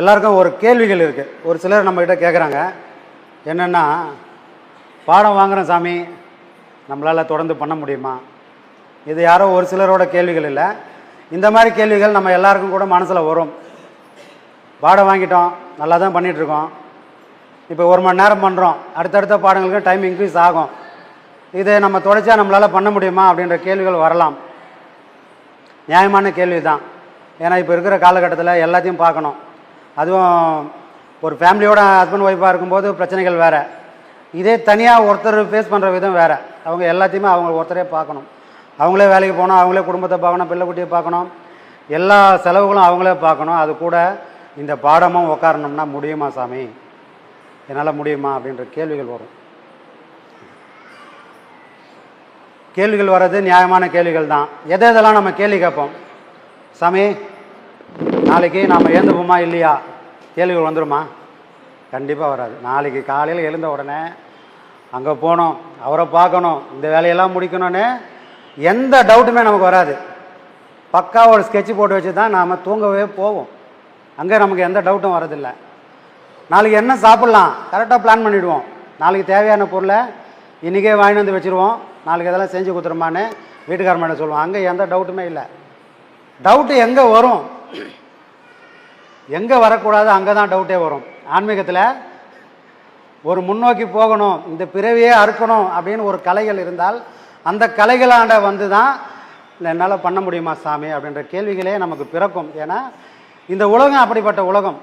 எல்லாருக்கும் ஒரு கேள்விகள் இருக்குது ஒரு சிலர் நம்மக்கிட்ட கேட்குறாங்க என்னென்னா பாடம் வாங்குகிறோம் சாமி நம்மளால் தொடர்ந்து பண்ண முடியுமா? இது யாரோ ஒரு சிலரோட கேள்விகள் இல்லை. இந்த மாதிரி கேள்விகள் நம்ம எல்லாருக்கும் கூட மனசில் வரும். பாடம் வாங்கிட்டோம் நல்லா தான் பண்ணிகிட்ருக்கோம் இப்போ ஒரு மணி நேரம் பண்ணுறோம் அடுத்தடுத்த பாடங்களுக்கு டைம் இன்க்ரீஸ் ஆகும். இதை நம்ம தொடர்ச்சியாக நம்மளால் பண்ண முடியுமா? அப்படின்ற கேள்விகள் வரலாம். நியாயமான கேள்வி தான் ஏன்னா இப்போ இருக்கிற காலகட்டத்தில் எல்லாத்தையும் பார்க்கணும். அதுவும் ஒரு ஃபேமிலியோட ஹஸ்பண்ட் ஒய்ஃபாக இருக்கும்போது பிரச்சனைகள் வேறு. இதே தனியாக ஒருத்தர் ஃபேஸ் பண்ணுற விதம் வேறு. அவங்க எல்லாத்தையுமே அவங்க ஒருத்தரே பார்க்கணும். அவங்களே வேலைக்கு போகணும் அவங்களே குடும்பத்தை பார்க்கணும் பிள்ளை குட்டியை பார்க்கணும். எல்லா செலவுகளும் அவங்களே பார்க்கணும். அது கூட இந்த பாடமும் உட்காரணும்னா முடியுமா சாமி? என்னால் முடியுமா அப்படின்ற கேள்விகள் வரும். கேள்விகள் வர்றது நியாயமான கேள்விகள் தான். எதை எதெல்லாம் நம்ம கேள்வி கேட்போம்? சாமி நாளைக்கு நாம் ஏந்துப்போமா இல்லையா? கேள்விகள் வந்துருமா? கண்டிப்பாக வராது. நாளைக்கு காலையில் எழுந்த உடனே அங்கே போகணும் அவரை பார்க்கணும் இந்த வேலையெல்லாம் முடிக்கணும்னு எந்த டவுட்டுமே நமக்கு வராது. பக்கா ஒரு ஸ்கெட்ச் போட்டு வச்சு தான் நாம் தூங்கவே போவோம். அங்கே நமக்கு எந்த டவுட்டும் வரதில்லை. நாளைக்கு என்ன சாப்பிட்லாம்? கரெக்டாக பிளான் பண்ணிவிடுவோம் நாளைக்கு தேவையான பொருளை இன்றைக்கே வாங்கிட்டு வந்து வச்சுருவோம். நாளைக்கு இதெல்லாம் செஞ்சு கொடுத்துருமான்னு வீட்டுக்காரமான சொல்லுவோம் அங்கே எந்த டவுட்டுமே இல்லை. டவுட்டு எங்கே வரும்? எங்கே வரக்கூடாது அங்கே தான் டவுட்டே வரும். ஆன்மீகத்தில் ஒரு முன்னோக்கி போகணும் இந்த பிறவியே அறுக்கணும் அப்படின்னு ஒரு கலைகள் இருந்தால் அந்த கலைகளாண்ட வந்து தான் என்னால் பண்ண முடியுமா சாமி அப்படின்ற கேள்விகளே நமக்கு பிறக்கும். ஏன்னா இந்த உலகம் அப்படிப்பட்ட உலகம்.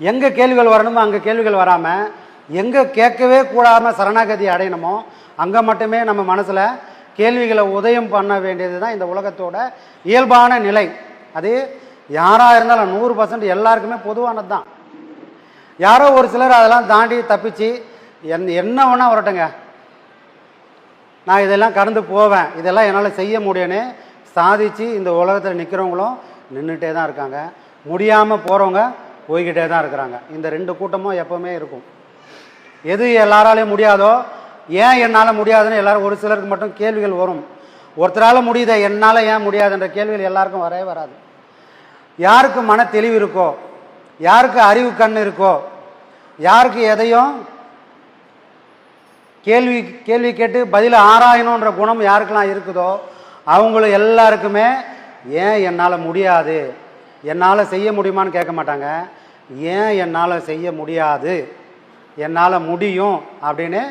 எங்கே கேள்விகள் வரணுமோ அங்கே கேள்விகள் வராமல் எங்கே கேட்கவே கூடாமல் சரணாகதி அடையணுமோ அங்கே மட்டுமே நம்ம மனசில் கேள்விகளை உதயம் பண்ண வேண்டியது தான் இந்த உலகத்தோட இயல்பான நிலை. அது யாராக இருந்தாலும் நூறு பர்சன்ட் எல்லாருக்குமே பொதுவானது தான் யாரோ ஒரு சிலர் அதெல்லாம் தாண்டி தப்பிச்சு என் என்ன வேணால் வரட்டுங்க நான் இதெல்லாம் கடந்து போவேன். இதெல்லாம் என்னால் செய்ய முடியும்னு சாதிச்சு இந்த உலகத்தில் நிற்கிறவங்களும் நின்றுட்டே தான் இருக்காங்க. முடியாமல் போகிறவங்க போய்கிட்டே தான் இருக்கிறாங்க. இந்த ரெண்டு கூட்டமும் எப்போவுமே இருக்கும். எது எல்லாராலையும் முடியாதோ ஏன் என்னால் முடியாதுன்னு எல்லாரும் ஒரு சிலருக்கு மட்டும் கேள்விகள் வரும். ஒருத்தரால் முடியுதே என்னால் ஏன் முடியாதுன்ற கேள்விகள் எல்லாருக்கும் வரவே வராது. யாருக்கு மன தெளிவு இருக்கோ யாருக்கு அறிவு கண் இருக்கோ யாருக்கு எதையும் கேள்வி கேள்வி கேட்டு பதில் ஆராயணுன்ற குணம் யாருக்கெல்லாம் இருக்குதோ அவங்களும் எல்லாருக்குமே ஏன் என்னால் முடியாது? என்னால் செய்ய முடியுமான்னு கேட்க மாட்டாங்க. ஏன் என்னால் செய்ய முடியாது? என்னால் முடியும் அப்படின்னு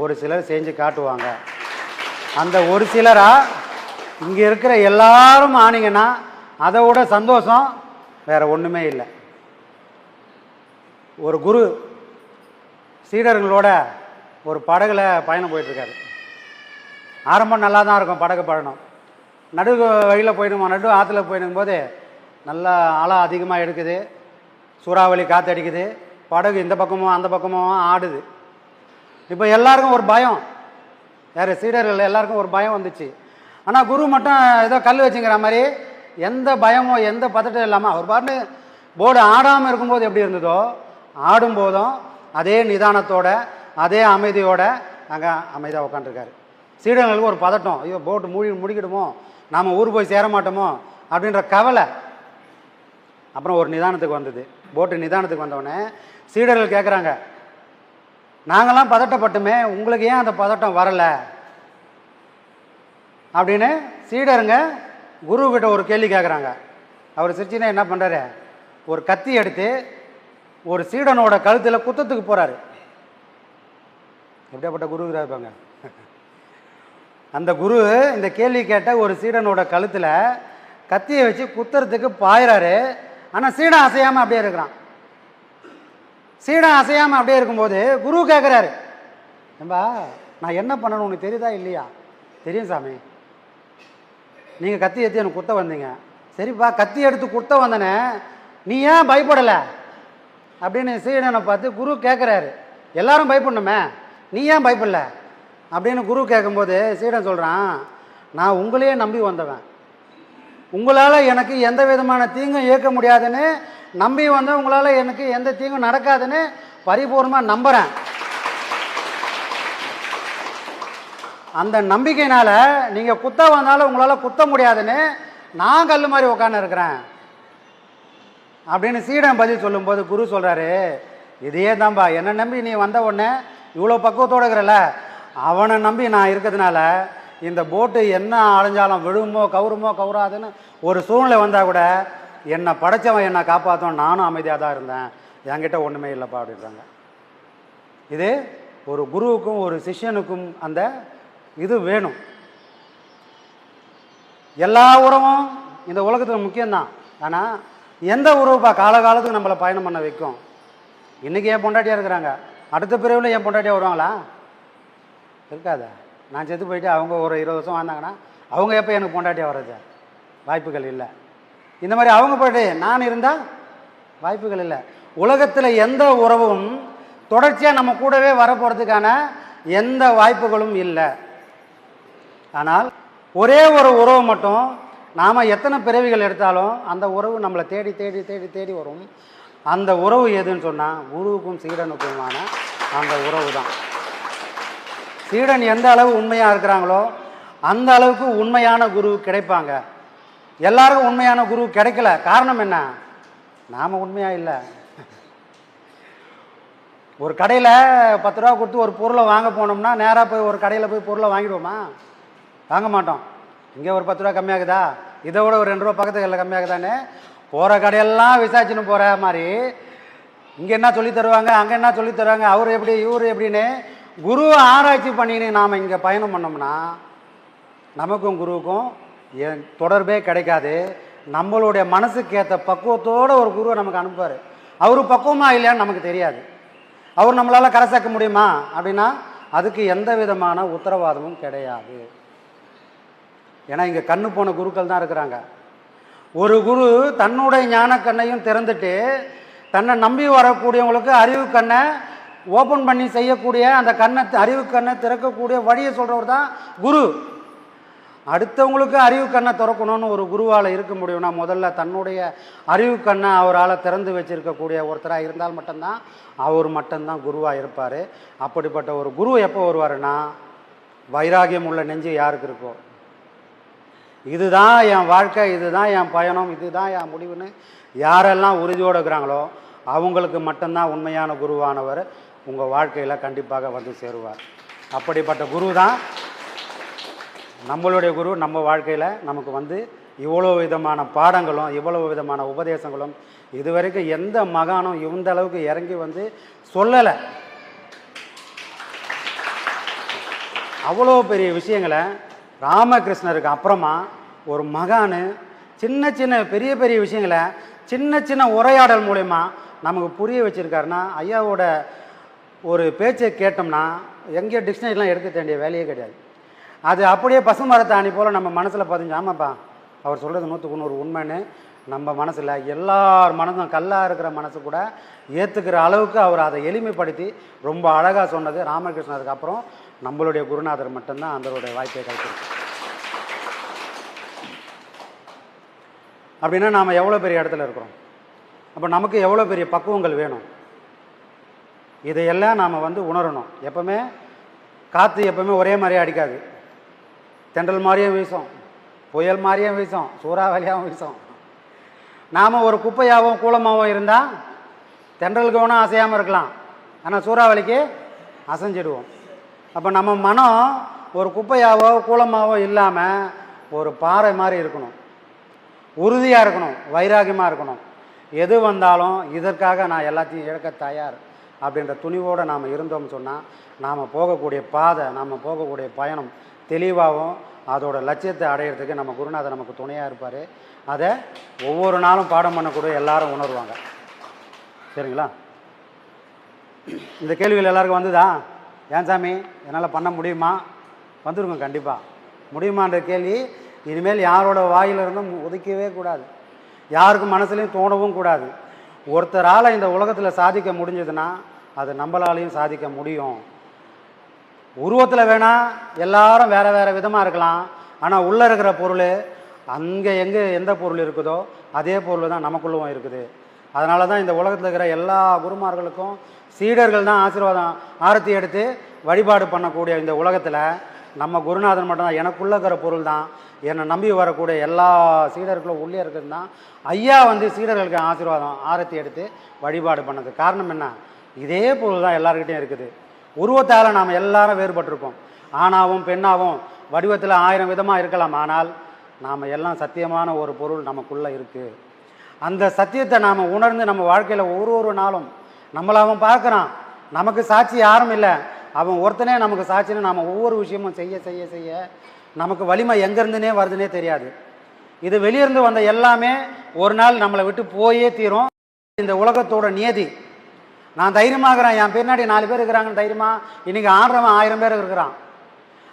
ஒரு சிலர் செஞ்சு காட்டுவாங்க. அந்த ஒரு சிலராக இங்கே இருக்கிற எல்லாரும் ஆனீங்கன்னா அதை விட சந்தோஷம் வேறு ஒன்றுமே இல்லை. ஒரு குரு சீடர்களோட ஒரு படகுல பயணம் போயிட்டுருக்காரு. ஆரம்பம் நல்லா தான் இருக்கும் படகு பயணம். நடு வழியில் போயிடுமா நடு ஆற்றுல போயிடும்போது நல்லா ஆழம் அதிகமாக எடுக்குது. சூறாவளி காற்று அடிக்குது. படகு இந்த பக்கமும் அந்த பக்கமும் ஆடுது. இப்போ எல்லாருக்கும் ஒரு பயம். வேறு சீடர்கள் எல்லாருக்கும் ஒரு பயம் வந்துச்சு. ஆனால் குரு மட்டும் ஏதோ கல் வச்சுங்கிற மாதிரி எந்த பயமோ எந்த பதட்டம் இல்லாமல் அவர் பாட்டு போர்டு ஆடாமல் இருக்கும்போது எப்படி இருந்ததோ ஆடும்போதும் அதே நிதானத்தோட அதே அமைதியோட அங்கே அமைதியாக உட்காந்துருக்காரு சீடர்களுக்கு ஒரு பதட்டம். ஐயோ போட்டு மூடி முடிக்கிடுமோ? நாம் ஊர் போய் சேர மாட்டோமோ? அப்படின்ற கவலை அப்புறம் ஒரு நிதானத்துக்கு வந்தது. போட்டு நிதானத்துக்கு வந்தவுடனே சீடர்கள் கேட்குறாங்க நாங்களாம் பதட்டப்பட்டுமே உங்களுக்கு ஏன் அந்த பதட்டம் வரலை? அப்படின்னு சீடருங்க குரு கிட்ட ஒரு கேள்வி கேட்குறாங்க அவர் சிரிச்சின்னா என்ன பண்ணுறாரு ஒரு கத்தி எடுத்து ஒரு சீடனோட கழுத்தில் குத்தத்துக்கு போகிறாரு எப்படியாப்பட்ட குரு இருப்பாங்க அந்த குரு இந்த கேள்வி கேட்ட ஒரு சீடனோட கழுத்தில் கத்தியை வச்சு குத்துறதுக்கு பாயிறாரு. ஆனால் சீடன் அசையாமல் அப்படியே இருக்கிறான். சீடன் அசையாமல் அப்படியே இருக்கும்போது குரு கேட்குறாரு ஏம்பா நான் என்ன பண்ணணும் உனக்கு தெரியுதா இல்லையா? தெரியும் சாமி. நீங்கள் கத்தி எடுத்து எனக்கு குத்த வந்தீங்க. சரிப்பா கத்தி எடுத்து குத்த வந்தனே நீ ஏன் பயப்படலை? அப்படின்னு சீடனை பார்த்து குரு கேட்குறாரு எல்லாரும் பயப்படணுமே நீ ஏன் பயப்படல? அப்படின்னு குரு கேட்கும்போது சீடன் சொல்கிறான் நான் உங்களையே நம்பி வந்தவன். உங்களால் எனக்கு எந்த விதமான தீங்கும் இயக்க முடியாதுன்னு நம்பி வந்தேன் உங்களால் எனக்கு எந்த தீங்கும் நடக்காதுன்னு பரிபூர்ணமாக நம்புகிறேன் அந்த நம்பிக்கையினால் நீங்கள் குத்த வந்தாலும் உங்களால் குத்த முடியாதுன்னு நான் கல் மாதிரி உட்காந்து இருக்கிறேன். அப்படின்னு சீடன் பதில் சொல்லும்போது குரு சொல்கிறாரு இதையே தான்பா என்னை நம்பி நீ வந்த உடனே இவ்வளோ பக்குவத்தோடு இருக்கிறல அவனை நம்பி நான் இருக்கிறதுனால இந்த போட்டு என்ன அலைஞ்சாலும் விழுமோ கவுருமோ கவுராதுன்னு ஒரு சூழ்நிலை வந்தால் கூட என்னை படைச்சவன் என்னை காப்பாற்றும் நானும் அமைதியாக தான் இருந்தேன். என்கிட்ட ஒன்றுமே இல்லைப்பா அப்படின்றாங்க. இது ஒரு குருவுக்கும் ஒரு சிஷ்யனுக்கும் அந்த இது வேணும். எல்லா உறவும் இந்த உலகத்தில் முக்கியம்தான். ஆனால் எந்த உறவுப்பா காலகாலத்துக்கு நம்மளை பயணம் பண்ண வைக்கும்? இன்றைக்கி என் பொண்டாட்டியாக இருக்கிறாங்க. அடுத்த பிரிவில் என் பொண்டாட்டியாக வருவாங்களா? இருக்காதா? நான் செத்து போயிட்டு அவங்க ஒரு இருபது வருஷம் வாழ்ந்தாங்கன்னா அவங்க எப்போ எனக்கு பொண்டாட்டியாக வர்றது? வாய்ப்புகள் இல்லை. இந்த மாதிரி அவங்க போயிட்டு நான் இருந்தால் வாய்ப்புகள் இல்லை. உலகத்தில் எந்த உறவும் தொடர்ச்சியாக நம்ம கூடவே வரப்போகிறதுக்கான எந்த வாய்ப்புகளும் இல்லை. ஆனால் ஒரே ஒரு உறவு மட்டும் நாம் எத்தனை பிறவிகள் எடுத்தாலும் அந்த உறவு நம்மளை தேடி தேடி தேடி தேடி வரும். அந்த உறவு எதுன்னு சொன்னால் குருவுக்கும் சீடனுக்குமான அந்த உறவு தான். சீடன் எந்த அளவு உண்மையாக இருக்கிறாங்களோ அந்த அளவுக்கு உண்மையான குரு கிடைப்பாங்க. எல்லாருக்கும் உண்மையான குரு கிடைக்கல. காரணம் என்ன? நாம் உண்மையாக இல்லை. ஒரு கடையில் பத்து ரூபா கொடுத்து ஒரு பொருளை வாங்க போனோம்னா நேராக போய் ஒரு கடையில் போய் பொருளை வாங்கிடுவோமா? வாங்க மாட்டோம். இங்கே ஒரு பத்து ரூபா கம்மியாகுதா? இதை விட ஒரு ரெண்டு ரூபா பக்கத்து கடையில் கம்மியாகுதானே போகிற கடையெல்லாம் விசாரிச்சுன்னு போகிற மாதிரி. இங்கே என்ன சொல்லி தருவாங்க? அங்கே என்ன சொல்லி தருவாங்க? அவர் எப்படி இவர் எப்படின்னு குரு ஆராய்ச்சி பண்ணின்னு நாம் இங்கே பயணம் பண்ணோம்னா நமக்கும் குருவுக்கும் என் தொடர்பே கிடைக்காது. நம்மளுடைய மனசுக்கு ஏற்ற பக்குவத்தோட ஒரு குருவை நமக்கு அனுப்புவார். அவர் பக்குவமா இல்லையான்னு நமக்கு தெரியாது. அவர் நம்மளால் கரை சேர்க்க முடியுமா? அப்படின்னா அதுக்கு எந்த விதமான உத்தரவாதமும் கிடையாது. ஏன்னா இங்கே கண்ணு போன குருக்கள் தான் இருக்கிறாங்க. ஒரு குரு தன்னுடைய ஞான கண்ணையும் திறந்துட்டு தன்னை நம்பி வரக்கூடியவங்களுக்கு அறிவு கண்ணை ஓப்பன் பண்ணி செய்யக்கூடிய அந்த கண்ணை அறிவு கண்ணை திறக்கக்கூடிய வழியை சொல்கிறவர் தான் குரு. அடுத்தவங்களுக்கு அறிவு கண்ணை திறக்கணும்னு ஒரு குருவால் இருக்க முடியும்னா முதல்ல தன்னுடைய அறிவு கண்ணை அவரால் திறந்து வச்சிருக்கக்கூடிய ஒருத்தராக இருந்தால் மட்டும்தான் அவர் மட்டும்தான் குருவாக இருப்பார். அப்படிப்பட்ட ஒரு குரு எப்போ வருவாருன்னா வைராகியம் உள்ள நெஞ்சு யாருக்கு இருக்கோ? இதுதான் என் வாழ்க்கை இதுதான் என் பயணம் இதுதான் என் முடிவுன்னு யாரெல்லாம் உறுதியோடு இருக்கிறாங்களோ அவங்களுக்கு மட்டும்தான் உண்மையான குருவானவர் உங்கள் வாழ்க்கையில் கண்டிப்பாக வந்து சேருவார். அப்படிப்பட்ட குரு தான் நம்மளுடைய குரு நம்ம வாழ்க்கையில் நமக்கு வந்து இவ்வளோ விதமான பாடங்களும் இவ்வளோ விதமான உபதேசங்களும் இதுவரைக்கும் எந்த மகானும் இந்த அளவுக்கு இறங்கி வந்து சொல்லலை. அவ்வளோ பெரிய விஷயங்களை ராமகிருஷ்ணருக்கு அப்புறமா ஒரு மகான் சின்ன சின்ன பெரிய பெரிய விஷயங்களை சின்ன சின்ன உரையாடல் மூலயமா நமக்கு புரிய வச்சுருக்காருன்னா ஐயாவோட ஒரு பேச்சை கேட்டோம்னா எங்கேயோ டிக்ஷனரிலாம் எடுக்க வேண்டிய வேலையே கிடையாது. அது அப்படியே பசுமரத்தாணி போல் நம்ம மனசில் பதிஞ்சு ஆமாப்பா அவர் சொல்கிறது நூற்றுக்கு நூறு உண்மைன்னு நம்ம மனசில் எல்லார் மனதும் கல்லாக இருக்கிற மனசு கூட ஏற்றுக்கிற அளவுக்கு அவர் அதை எளிமைப்படுத்தி ரொம்ப அழகாக சொன்னது ராமகிருஷ்ணருக்கு அப்புறம். நம்மளுடைய குருநாதர் மட்டும்தான் அதனுடைய வாய்ப்பை கிடைச்சிருக்கு அப்படின்னா நாம் எவ்வளோ பெரிய இடத்துல இருக்கிறோம்? அப்போ நமக்கு எவ்வளோ பெரிய பக்குவங்கள் வேணும்? இதையெல்லாம் நாம் வந்து உணரணும். எப்பவுமே காற்று எப்பவுமே ஒரே மாதிரியே அடிக்காது. தென்றல் மாதிரியும் வீசும். புயல் மாதிரியும் வீசும். சூறாவளியாகவும் வீசும். நாம் ஒரு குப்பையாகவும் கூலமாகவும் இருந்தால் தென்றலுக்கு வேணால் அசையாமல் இருக்கலாம். ஆனால் சூறாவளிக்கு அசைஞ்சிடுவோம். அப்போ நம்ம மனம் ஒரு குப்பையாவோ கூலமாவோ இல்லாமல் ஒரு பாறை மாதிரி இருக்கணும். உறுதியாக இருக்கணும் வைராகியமாக இருக்கணும். எது வந்தாலும் இதற்காக நான் எல்லாத்தையும் இழக்க தயார் அப்படின்ற துணிவோடு நாம் இருந்தோம்னு சொன்னால் நாம் போகக்கூடிய பாதை நாம் போகக்கூடிய பயணம் தெளிவாகவும் அதோட லட்சியத்தை அடையிறதுக்கு நம்ம குருநாதர் நமக்கு துணையாக இருப்பார். அதை ஒவ்வொரு நாளும் பாடம் பண்ணக்கூடிய எல்லாரும் உணர்வாங்க. சரிங்களா? இந்த கேள்விகள் எல்லாருக்கும் வந்துதா? ஏன் சாமி? என்னால் பண்ண முடியுமா? வந்துருங்க கண்டிப்பாக முடியுமான்ற கேள்வி இனிமேல் யாரோட வாயிலிருந்தும் ஒதுக்கவே கூடாது. யாருக்கும் மனசுலையும் தோணவும் கூடாது. ஒருத்தரால் இந்த உலகத்தில் சாதிக்க முடிஞ்சதுன்னா அது நம்மளாலையும் சாதிக்க முடியும். உருவத்தில் வேணால் எல்லாரும் வேறு வேறு விதமாக இருக்கலாம். ஆனால் உள்ளே இருக்கிற பொருள் அங்கே எங்கே எந்த பொருள் இருக்குதோ அதே பொருள் தான் நமக்குள்ளவும் இருக்குது. அதனால தான் இந்த உலகத்தில் இருக்கிற எல்லா குருமார்களுக்கும் சீடர்கள் தான் ஆசீர்வாதம் ஆரத்தி எடுத்து வழிபாடு பண்ணக்கூடிய இந்த உலகத்தில் நம்ம குருநாதன் மட்டும்தான் எனக்குள்ளே இருக்கிற பொருள் தான். என்னை நம்பி வரக்கூடிய எல்லா சீடர்களும் உள்ளே இருக்கிறது தான். ஐயா வந்து சீடர்களுக்கு ஆசீர்வாதம் ஆரத்தி எடுத்து வழிபாடு பண்ணது. காரணம் என்ன? இதே பொருள் தான் எல்லாருக்கிட்டையும் இருக்குது. உருவத்தால் நாம் எல்லாரும் வேறுபட்டிருக்கோம் ஆணாவும் பெண்ணாவும் வடிவத்தில் ஆயிரம் விதமாக இருக்கலாம். ஆனால் நாம் எல்லாம் சத்தியமான ஒரு பொருள் நமக்குள்ளே இருக்குது அந்த சத்தியத்தை நாம் உணர்ந்து நம்ம வாழ்க்கையில் ஒரு ஒரு நாளும் நம்மளை அவன் பார்க்குறான். நமக்கு சாட்சி யாரும் இல்லை. அவன் ஒருத்தனே நமக்கு சாட்சின்னு நாம் ஒவ்வொரு விஷயமும் செய்ய செய்ய செய்ய நமக்கு வலிமை எங்கேருந்துனே வருதுன்னே தெரியாது. இது வெளியிருந்து வந்த எல்லாமே ஒரு நாள் நம்மளை விட்டு போயே தீரும். இந்த உலகத்தோட நியதி. நான் தைரியமாகறேன். என் பின்னாடி நாலு பேர் இருக்கிறாங்கன்னு தைரியமா? இன்னைக்கு ஆடுறவன் ஆயிரம் பேர் இருக்கிறான்.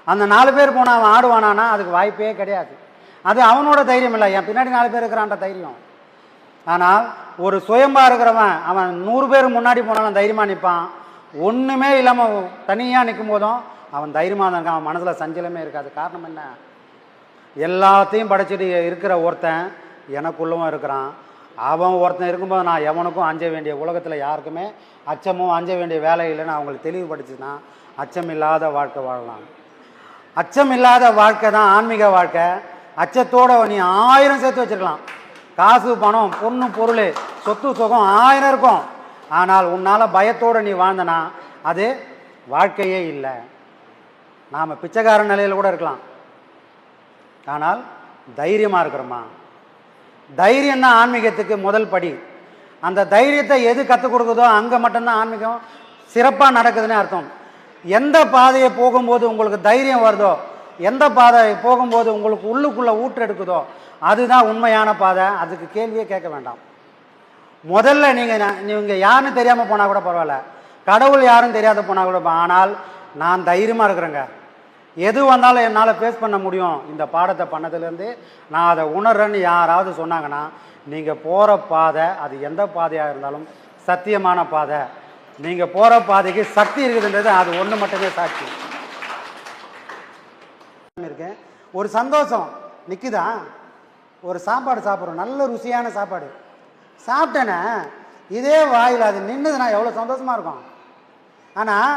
அந்த நாலு பேர் போனால் அவன் ஆடுவானானா? அதுக்கு வாய்ப்பே கிடையாது. அது அவனோட தைரியம் இல்லை. என் பின்னாடி நாலு பேர் இருக்கிறான்ற தைரியம். ஆனால் ஒரு சுயம்பாக இருக்கிறவன் அவன் நூறு பேர் முன்னாடி போனாலும் தைரியமாக நிற்பான். ஒன்றுமே இல்லாமல் தனியாக நிற்கும் போதும் அவன் தைரியமாக தான் இருக்கான். அவன் மனசில் சஞ்சலமே இருக்காது. காரணம் என்ன? எல்லாத்தையும் படைச்சிட்டு இருக்கிற ஒருத்தன் எனக்குள்ளவும் இருக்கிறான். அவன் ஒருத்தன் இருக்கும்போது நான் எவனுக்கும் அஞ்ச வேண்டிய உலகத்தில் யாருக்குமே அச்சமும் அஞ்ச வேண்டிய வேலை இல்லைன்னு அவங்களுக்கு தெளிவுபடுத்துச்சுன்னா அச்சம் இல்லாத வாழ்க்கை வாழலாம். அச்சம் இல்லாத வாழ்க்கை தான் ஆன்மீக வாழ்க்கை. அச்சத்தோட நீ ஆயிரம் சேர்த்து வச்சுருக்கலாம். காசு பணம் பொண்ணு பொருள் சொத்து சுகம் ஆயிரம் இருக்கும். ஆனால் உன்னால் பயத்தோடு நீ வாழ்ந்தனா அது வாழ்க்கையே இல்லை. நாம் பிச்சைக்கார நிலையில் கூட இருக்கலாம். ஆனால் தைரியமாக இருக்கிறோமா? தைரியம் தான் ஆன்மீகத்துக்கு முதல் படி. அந்த தைரியத்தை எது கற்றுக் கொடுக்குதோ அங்கே மட்டும்தான் ஆன்மீகம் சிறப்பாக நடக்குதுன்னு அர்த்தம். எந்த பாதையை போகும்போது உங்களுக்கு தைரியம் வருதோ எந்த பாதை போகும்போது உங்களுக்கு உள்ளுக்குள்ளே ஊற்று எடுக்குதோ அதுதான் உண்மையான பாதை. அதுக்கு கேள்வியே கேட்க வேண்டாம். முதல்ல நீங்கள் நீங்கள் யாருன்னு தெரியாமல் போனால் கூட பரவாயில்ல. கடவுள் யாரும் தெரியாத போனால் கூட பா- ஆனால் நான் தைரியமாக இருக்கிறேங்க. எது வந்தாலும் என்னால் ஃபேஸ் பண்ண முடியும். இந்த பாடத்தை பண்ணதுலேருந்து நான் அதை உணர்றேன்னு யாராவது சொன்னாங்கன்னா நீங்கள் போகிற பாதை அது எந்த பாதையாக இருந்தாலும் சத்தியமான பாதை. நீங்கள் போகிற பாதைக்கு சக்தி இருக்குதுன்றது அது ஒன்று மட்டுமே சாட்சி. இருக்கேன். ஒரு சந்தோஷம். நிற்குதா ஒரு சாப்பாடு சாப்பிட்றோம். நல்ல ருசியான சாப்பாடு. சாப்பிட்டேனே இதே வாயில் அது நின்றுதுன்னா எவ்வளோ சந்தோஷமாக இருக்கும். ஆனால்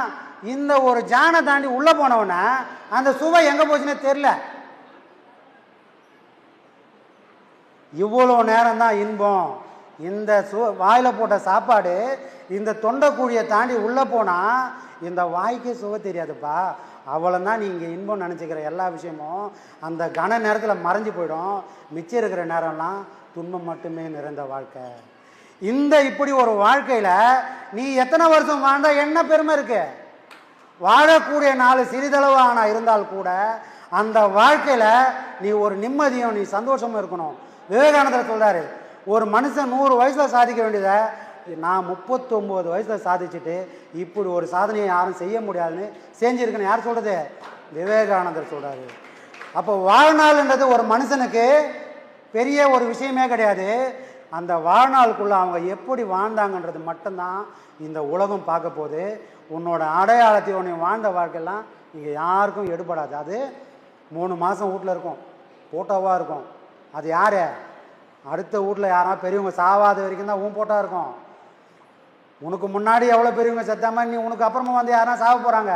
இந்த ஒரு ஜானை தாண்டி உள்ளே போனவொடனே அந்த சுவை எங்கே போச்சுன்னே தெரில இவ்வளோ நேரம் தான் இன்பம். இந்த சு வாயில் போட்ட சாப்பாடு இந்த தொண்டைக்குழியை தாண்டி உள்ளே போனால் இந்த வாய்க்கே சுவை தெரியாதுப்பா. அவ்வளோதான் தான் நீங்கள் இன்பம் நினச்சிக்கிற எல்லா விஷயமும் அந்த கன நேரத்தில் மறைஞ்சு போயிடும். மிச்சம் இருக்கிற நேரம்லாம் துன்பம் மட்டுமே நிறைந்த வாழ்க்கை. இந்த இப்படி ஒரு வாழ்க்கையில் நீ எத்தனை வருஷம் வாழ்ந்தால் என்ன பெருமை இருக்கு? வாழக்கூடிய நாள் சிறிதளவு ஆனால் இருந்தால் கூட அந்த வாழ்க்கையில் நீ ஒரு நிம்மதியும் நீ சந்தோஷமும் இருக்கணும். விவேகானந்தர் சொல்கிறாரு ஒரு மனுஷன் நூறு வயசில் சாதிக்க வேண்டியதை நான் முப்பத்தொம்போது வயசில் சாதிச்சுட்டு இப்படி ஒரு சாதனையை யாரும் செய்ய முடியாதுன்னு செஞ்சுருக்குன்னு யார் சொல்கிறது விவேகானந்தர் சொல்கிறாரு அப்போ வாழ்நாள்ன்றது ஒரு மனுஷனுக்கு பெரிய ஒரு விஷயமே கிடையாது. அந்த வாழ்நாளுக்குள்ளே அவங்க எப்படி வாழ்ந்தாங்கன்றது மட்டும்தான் இந்த உலகம் பார்க்க போகுது. உன்னோட அடையாளத்தை உன்னை வாழ்ந்த வாழ்க்கையெல்லாம் இங்கே யாருக்கும் எடுபடாது. அது மூணு மாதம் வீட்டில் இருக்கும். ஃபோட்டோவாக இருக்கும். அது யார்? அடுத்த வீட்டில் யாரா? பெரியவங்க சாவாத வரைக்கும் தான் உன் போட்டோ இருக்கும். உனக்கு முன்னாடி எவ்வளோ பெரியவங்க செத்தாமல் நீ உனக்கு அப்புறமா வந்து யாரா சாக போகிறாங்க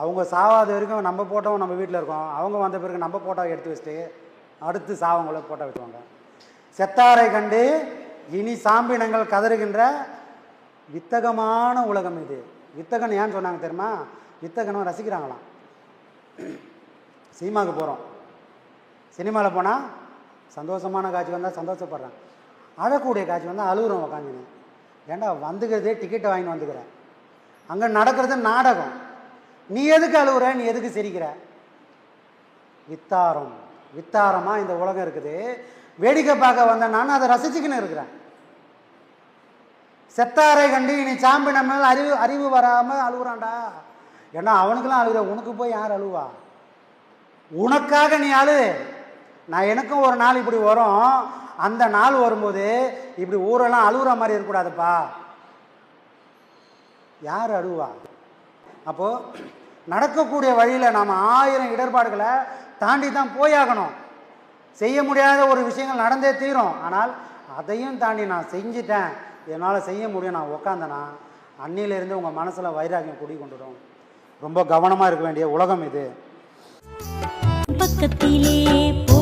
அவங்க சாவாத வரைக்கும் நம்ம போட்டோம் நம்ம வீட்டில் இருக்கோம். அவங்க வந்த பிறகு நம்ம போட்டோவை எடுத்து வச்சுட்டு அடுத்து சாவங்கள போட்டோ வைக்குவாங்க செத்தாரை கண்டு இனி சாம்பினங்கள் கதறுகின்ற வித்தகமான உலகம் இது. வித்தகன் ஏன்னு சொன்னாங்க தெரியுமா? வித்தகனும் ரசிக்கிறாங்களாம். சினிமாவுக்கு போகிறோம் சினிமாவில் போனால் சந்தோஷமான காட்சி வந்தால் சந்தோஷப்படுறேன். அழக்கூடிய காட்சி வந்தால் அழுகுறோம் உக்காந்துன்னு. ஏண்டா வந்துக்கிறதே டிக்கெட்டை வாங்கின்னு வந்துக்கிறேன் அங்கே நடக்கிறது நாடகம். நீ எதுக்கு அழுகுற நீ எதுக்கு சிரிக்கிற? வித்தாரம். வித்தாரமாக இந்த உலகம் இருக்குது. வேடிக்கை பார்க்க வந்த நான் அதை ரசிச்சுக்கின்னு இருக்கிறேன். செத்தாரை கண்டு இனி சாம்பி நம்ம அறிவு அறிவு வராமல் அழுகுறான்டா ஏன்னா அவனுக்கெல்லாம் அழுகிற உனக்கு போய் யார் அழுவா? உனக்காக நீ அழு. நான் எனக்கும் ஒரு நாள் இப்படி வரும். அந்த நாள் வரும்போது இப்படி ஊரெல்லாம் அழுகுற மாதிரி இருக்கக்கூடாதுப்பா. யார் அழுவா? அப்போது நடக்கக்கூடிய வழியில் நாம் ஆயிரம் இடர்பாடுகளை தாண்டி தான் போயாகணும். செய்ய முடியாத ஒரு விஷயங்கள் நடந்தே தீரும். ஆனால் அதையும் தாண்டி நான் செஞ்சிட்டேன். என்னால் செய்ய முடியும். நான் உக்காந்தனா அன்னியிலேருந்து உங்கள் மனசில் வைராகியம் குடி கொண்டுடும். ரொம்ப கவனமாக இருக்க வேண்டிய உலகம் இது. பக்கத்திலே போ